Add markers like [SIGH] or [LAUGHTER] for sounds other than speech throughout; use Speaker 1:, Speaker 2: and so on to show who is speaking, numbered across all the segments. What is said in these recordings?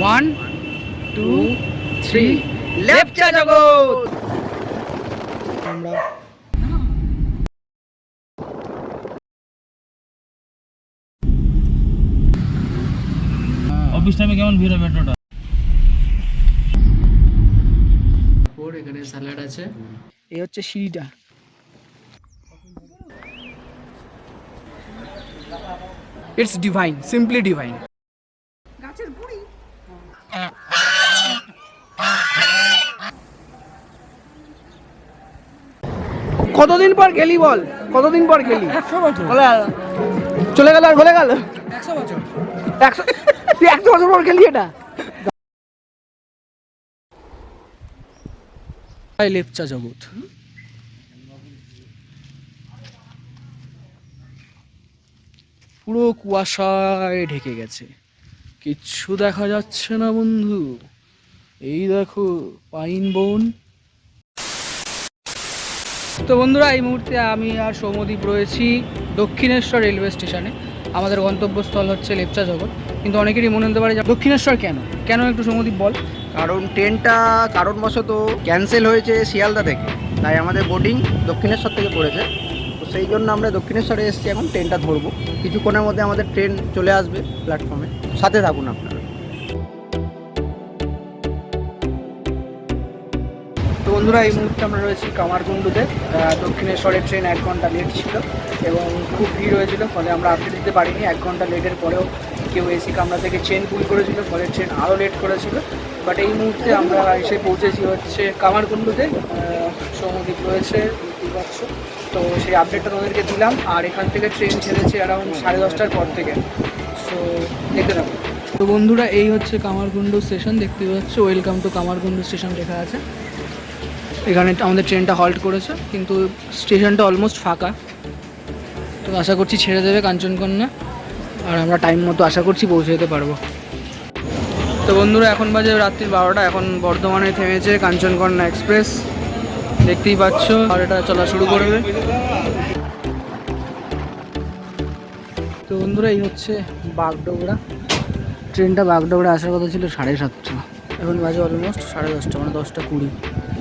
Speaker 1: One two three Lepcha জগৎ আমরা
Speaker 2: office টাইমে কেমন ভিড় হবে মেট্রোটা
Speaker 1: এখানে স্যালাড আছে। এই হচ্ছে সিঁড়িটা। ইটস ডিভাইন সিম্পলি ডিভাইন কতদিন পর গেলি বল? কতদিন পর গেলি? চলে গেল আর ভুলে গেল? একশো বছর। একশো একশো বছর পর গেলি এটা? লেপচা জগৎ। পুরো কুয়াশায় ঢেকে গেছে। কিচ্ছু দেখা যাচ্ছে না, বন্ধু। এই দেখো, পাইন বন। তো বন্ধুরা, এই মুহূর্তে আমি আর সৌমদ্বীপ রয়েছি দক্ষিণেশ্বর রেলওয়ে স্টেশনে। আমাদের গন্তব্যস্থল হচ্ছে লেপচা জগৎ। কিন্তু অনেকেরই মনে হতে পারে দক্ষিণেশ্বর কেন? কেন একটু সৌমদ্বীপ বল?
Speaker 3: কারণ ট্রেনটা কারণবশত ক্যান্সেল হয়েছে শিয়ালদা থেকে। তাই আমাদের বোর্ডিং দক্ষিণেশ্বর থেকে পড়েছে। সেই জন্য আমরা দক্ষিণেশ্বরে এসেছি, এখন ট্রেনটা ধরবো। কিছুক্ষণের মধ্যে আমাদের ট্রেন চলে আসবে প্ল্যাটফর্মে সাথে থাকুন আপনারা।
Speaker 1: তো বন্ধুরা, এই মুহূর্তে আমরা রয়েছি কামারকুণ্ডুতে। দক্ষিণেশ্বরের ট্রেন এক ঘণ্টা লেট ছিল এবং খুব ভিড় হয়েছিল, ফলে আমরা আপডেট দিতে পারিনি। এক ঘণ্টা লেটের পরেও কেউ এসি কামরা থেকে ট্রেন পুল করেছিল, ফলে ট্রেন আরও লেট করেছিল। বাট এই মুহূর্তে আমরা এসে পৌঁছেছি হচ্ছে কামারকুণ্ডুতে। সৌমদ্বীপ রয়েছে পারছ? তো সেই আপডেটটা তোমাদেরকে দিলাম, আর এখান থেকে ট্রেন ছেড়েছে অ্যারাউন্ড সাড়ে দশটার পর থেকে। সো দেখতে থাকো। তো বন্ধুরা, এই হচ্ছে কামারকুণ্ডু স্টেশন দেখতে পাচ্ছ? ওয়েলকাম টু কামারকুণ্ডু স্টেশন লেখা আছে। এখানে আমাদের ট্রেনটা হল্ট করেছে, কিন্তু স্টেশনটা অলমোস্ট ফাঁকা। তো আশা করছি ছেড়ে দেবে কাঞ্চনকন্যা, আর আমরা টাইম মতো আশা করছি পৌঁছে যেতে পারব। তো বন্ধুরা, এখন বাজে রাত্রির বারোটা, এখন বর্ধমানে থেমেছে কাঞ্চনকন্যা এক্সপ্রেস দেখতেই পাচ্ছ। আর এটা চলা শুরু করবে তো বন্ধুরা, এই হচ্ছে বাগডোগরা। ট্রেনটা বাগডোগরা আসার কথা ছিল সাড়ে সাতটা। এখন বাজে অলমোস্ট সাড়ে দশটা মানে দশটা কুড়ি।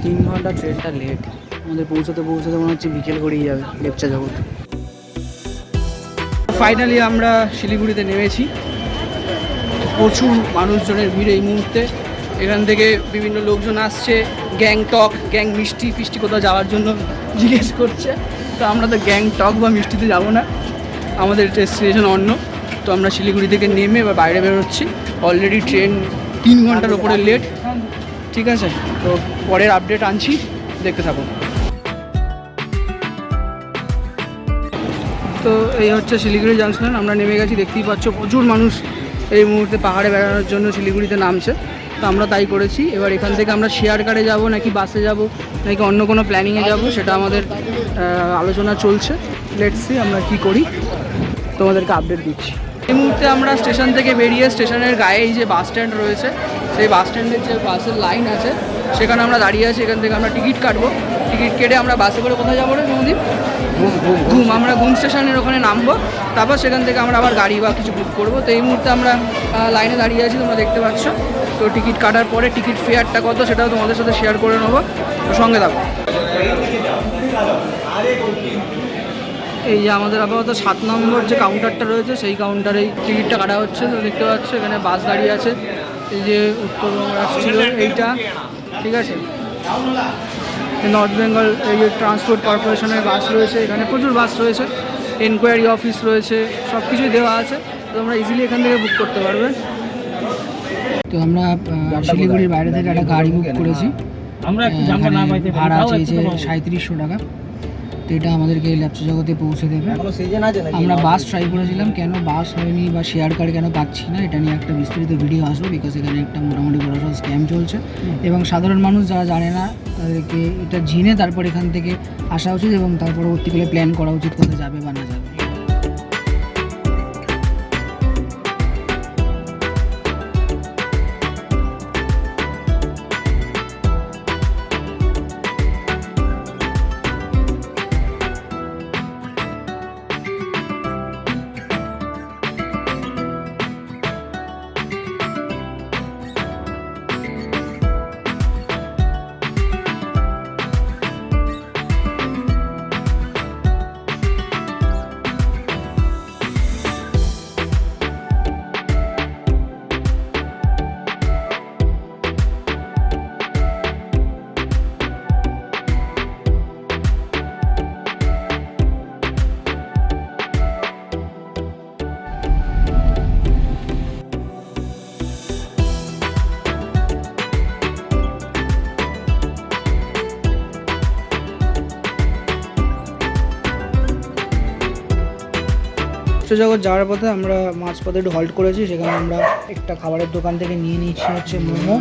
Speaker 1: তিন ঘণ্টা ট্রেনটা লেট আমাদের পৌঁছতে পৌঁছতে মনে হচ্ছে বিকেল করেই যাবে, লেপচা জগৎ। ফাইনালি আমরা শিলিগুড়িতে নেমেছি। প্রচুর মানুষজনের ভিড় এই মুহূর্তে। এখান থেকে বিভিন্ন লোকজন আসছে। গ্যাংটক, গ্যাং মিষ্টি ফিষ্টি কোথাও যাওয়ার জন্য জিজ্ঞেস করছে। তো আমরা তো গ্যাংটক বা মিষ্টিতে যাব না। আমাদের ডেস্টিনেশন অন্য। তো আমরা শিলিগুড়ি থেকে নেমে এবার বাইরে বেরোচ্ছি। অলরেডি ট্রেন তিন ঘণ্টার ওপরে লেট ঠিক আছে? তো পরের আপডেট আনছি। দেখতে থাকো। তো এই হচ্ছে শিলিগুড়ি জাংশন আমরা নেমে গেছি। দেখতেই পাচ্ছ প্রচুর মানুষ এই মুহূর্তে পাহাড়ে বেড়ানোর জন্য শিলিগুড়িতে নামছে। তো আমরা তাই করেছি। এবার এখান থেকে আমরা শেয়ার কারে যাব, নাকি বাসে যাব, নাকি অন্য কোনো প্ল্যানিংয়ে যাব, সেটা আমাদের আলোচনা চলছে। লেটসি আমরা কি করি। তোমাদেরকে আপডেট দিচ্ছি। এই মুহূর্তে আমরা স্টেশন থেকে বেরিয়ে স্টেশনের গায়ে এই যে বাস স্ট্যান্ড রয়েছে, সেই বাস স্ট্যান্ডের যে বাসের লাইন আছে, সেখানে আমরা দাঁড়িয়ে আছি। এখান থেকে আমরা টিকিট কাটবো। টিকিট কেটে আমরা বাসে করে কোথায় যাব রে ঘুম আমরা ঘুম স্টেশনের ওখানে নামবো, তারপর সেখান থেকে আমরা আবার গাড়ি বা কিছু বুক করব। তো এই মুহূর্তে আমরা লাইনে দাঁড়িয়ে আছি, তোমরা দেখতে পাচ্ছ। তো টিকিট কাটার পরে টিকিট ফেয়ারটা কত সেটাও তোমাদের সাথে শেয়ার করে নেব। তো সঙ্গে থাকো। এই যে আমাদের আপাতত সাত নম্বর যে কাউন্টারটা রয়েছে, সেই কাউন্টারেই টিকিটটা কাটা হচ্ছে। তো দেখতে পাচ্ছ, এখানে বাস দাঁড়িয়ে আছে। এই যে উত্তরবঙ্গ রাষ্ট্রীয় এইটা। ঠিক আছে? নর্থ বেঙ্গল ট্রান্সপোর্ট কর্পোরেশনের বাস রয়েছে এখানে প্রচুর বাস রয়েছে এনকোয়ারি অফিস রয়েছে সব কিছুই দেওয়া আছে তো তোমরা ইজিলি এখান থেকে বুক করতে পারবে। তো আমরা শিলিগুড়ির বাইরে থেকে একটা গাড়ি বুক করেছি।
Speaker 2: আমরা
Speaker 1: ভাড়া চেয়েছে সাঁত্রিশশো টাকা। তো এটা আমাদেরকে ল্যাপচা জগতে পৌঁছে দেবে। আমরা বাস ট্রাই করেছিলাম কেন বাস হয়নি বা শেয়ার কার কেন পাচ্ছি না এটা নিয়ে একটা বিস্তারিত ভিডিও আসবে বিকজ এখানে একটা মোটামুটি বড় সড় স্ক্যাম চলছে। এবং সাধারণ মানুষ যারা জানে না তাদেরকে এটা জেনে তারপর এখান থেকে আসা উচিত এবং তার পরবর্তীকালে প্ল্যান করা উচিত কোথায় যাবে বা না যাবে। সপ্তজগৎ যাওয়ার পথে আমরা মাঝপথে একটু হল্ট করেছি, সেখানে আমরা একটা খাবারের দোকান থেকে নিয়ে নিয়েছি হচ্ছে মোমো।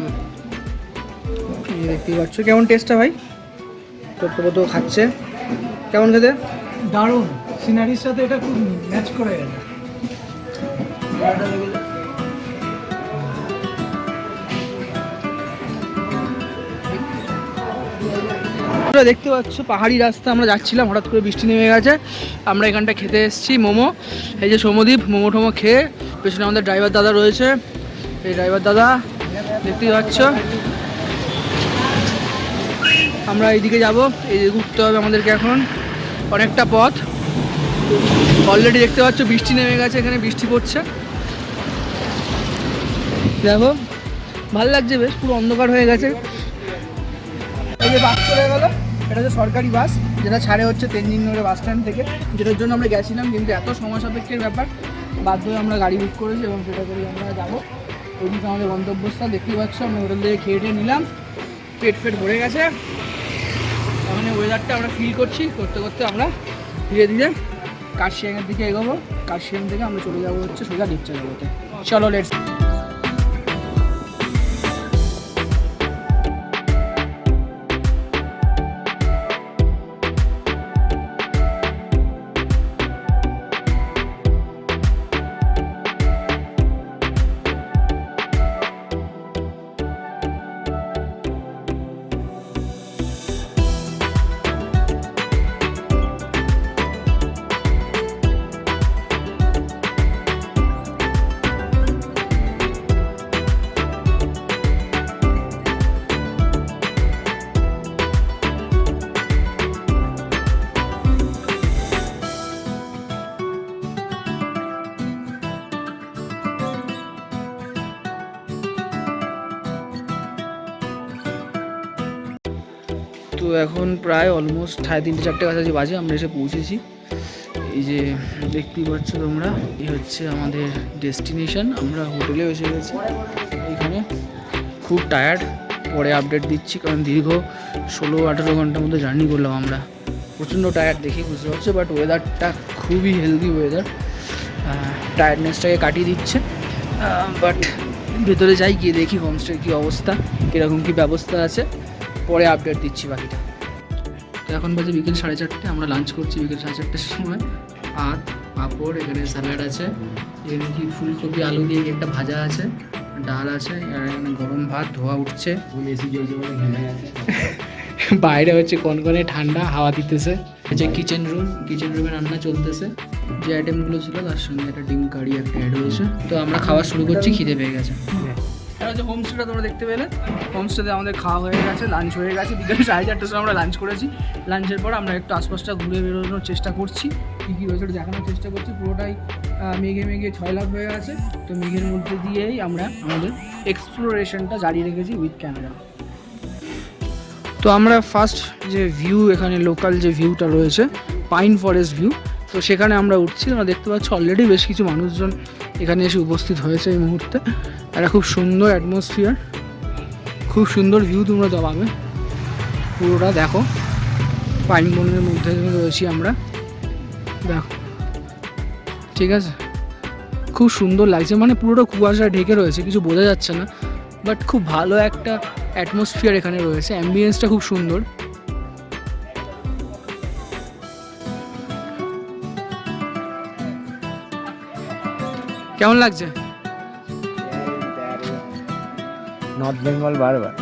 Speaker 1: দেখতেই পাচ্ছ। কেমন টেস্টটা ভাই? টোট্টো তো খাচ্ছে। কেমন খেতে?
Speaker 4: দারুণ। সিনারির সাথে এটা খুব ম্যাচ করে গেল
Speaker 1: তোমরা দেখতে পাচ্ছ, পাহাড়ি রাস্তা, আমরা যাচ্ছিলাম, হঠাৎ করে বৃষ্টি নেমে গেছে। আমরা এখানটা খেতে এসেছি, মোমো। এই যে সমদ্বীপ মোমো টোমো খেয়ে পেছনে আমাদের ড্রাইভার দাদা রয়েছে। এই ড্রাইভার দাদা, দেখতেই পাচ্ছ। আমরা এইদিকে যাব, এই ঘুরতে হবে আমাদেরকে এখন। অনেকটা পথ। অলরেডি দেখতে পাচ্ছ, বৃষ্টি নেমে গেছে এখানে, বৃষ্টি পড়ছে। দেখো, ভালো লাগছে বেশ, পুরো অন্ধকার হয়ে গেছে। এই যে বাস চলে গেল। এটা হচ্ছে সরকারি বাস, যেটা ছাড়ে হচ্ছে তেনজিং রোডে বাস স্ট্যান্ড থেকে। যেটার জন্য আমরা গেছিলাম, কিন্তু এত সময় সাপেক্ষের ব্যাপার, বাধ্য হয়ে আমরা গাড়ি বুক করেছি এবং সেটা করেই আমরা যাব। ওইদিকে আমাদের গন্তব্যস্থল, দেখতেই পাচ্ছ, আমরা হোটেল থেকে খেয়ে টেয়ে নিলাম। পেট ফেট ভরে গেছে। মানে ওয়েদারটা আমরা ফিল করছি, করতে করতে আমরা ধীরে ধীরে কার্শিয়াংয়ের দিকে এগোবো। কার্শিয়াং থেকে আমরা চলে যাব হচ্ছে সোজা ডিপচা যাবোতে চলো লেটস এখন প্রায় অলমোস্ট সাড়ে তিনটে, চারটে কাছাকাছি বাজে, আমরা এসে পৌঁছেছি। এই যে দেখতেই পাচ্ছ তোমরা এই হচ্ছে আমাদের ডেস্টিনেশন আমরা হোটেলে এসে গেছি। এখানে খুব টায়ার্ড পরে আপডেট দিচ্ছি, কারণ দীর্ঘ ষোলো, আঠেরো ঘণ্টার মধ্যে জার্নি করলাম আমরা। প্রচণ্ড টায়ার্ড দেখে বুঝতে পারছ বাট ওয়েদারটা খুবই হেলদি ওয়েদার টায়ার্ডনেসটাকে কাটিয়ে দিচ্ছে। বাট ভেতরে যাই গিয়ে দেখি হোমস্টের কী অবস্থা, কীরকম কী ব্যবস্থা আছে। পরে আপডেট দিচ্ছি বাকিটা। তো এখন বাজে বিকেল সাড়ে চারটে, আমরা লাঞ্চ করছি বিকেল সাড়ে চারটের সময়। ভাত, পাঁপড়, এখানে স্যালাড আছে। এখানে কি ফুলকপি, আলু দিয়ে একটা ভাজা আছে, ডাল আছে এখানে গরম ভাত, ধোয়া উঠছে। [LAUGHS] বাইরে হচ্ছে কনকনে ঠান্ডা, হাওয়া দিতেছে। হচ্ছে কিচেন রুম কিচেন রুমে রান্না চলতেছে। যে আইটেমগুলো ছিল, তার সঙ্গে একটা ডিম কারি একটা অ্যাড হয়েছে। তো আমরা খাওয়া শুরু করছি, খিদে পেয়ে গেছে। এটা হচ্ছে হোমস্টেটা তোমরা দেখতে পেলে। হোমস্টেতে আমাদের খাওয়া হয়ে গেছে লাঞ্চ হয়ে গেছে। বিকেল সাড়ে চারটার সময় আমরা লাঞ্চ করেছি। লাঞ্চের পর আমরা একটু আশপাশটা ঘুরে বেরোনোর চেষ্টা করছি। কী কী হয়েছে দেখানোর চেষ্টা করছি। পুরোটাই মেঘে মেঘে ছয় লাখ হয়ে গেছে তো মেঘের মধ্যে দিয়েই আমরা আমাদের এক্সপ্লোরেশনটা জারি রেখেছি উইথ ক্যামেরা তো আমরা ফার্স্ট যে ভিউ এখানে লোকাল যে ভিউটা রয়েছে পাইন ফরেস্ট ভিউ তো সেখানে আমরা উঠছি। আমরা দেখতে পাচ্ছি অলরেডি বেশ কিছু মানুষজন এখানে এসে উপস্থিত হয়েছে এই মুহূর্তে। একটা খুব সুন্দর অ্যাটমসফিয়ার খুব সুন্দর ভিউ তোমরা পাবে। পুরোটা দেখো। পাইন বনের মধ্যে রয়েছি আমরা। দেখো। ঠিক আছে? খুব সুন্দর লাগছে। মানে পুরোটা কুয়াশা ঢেকে রয়েছে, কিছু বোঝা যাচ্ছে না। বাট খুব ভালো একটা অ্যাটমসফিয়ার এখানে রয়েছে। অ্যাম্বিয়েন্সটা খুব সুন্দর। কেমন লাগছে?
Speaker 3: নর্থ বেঙ্গল বারবার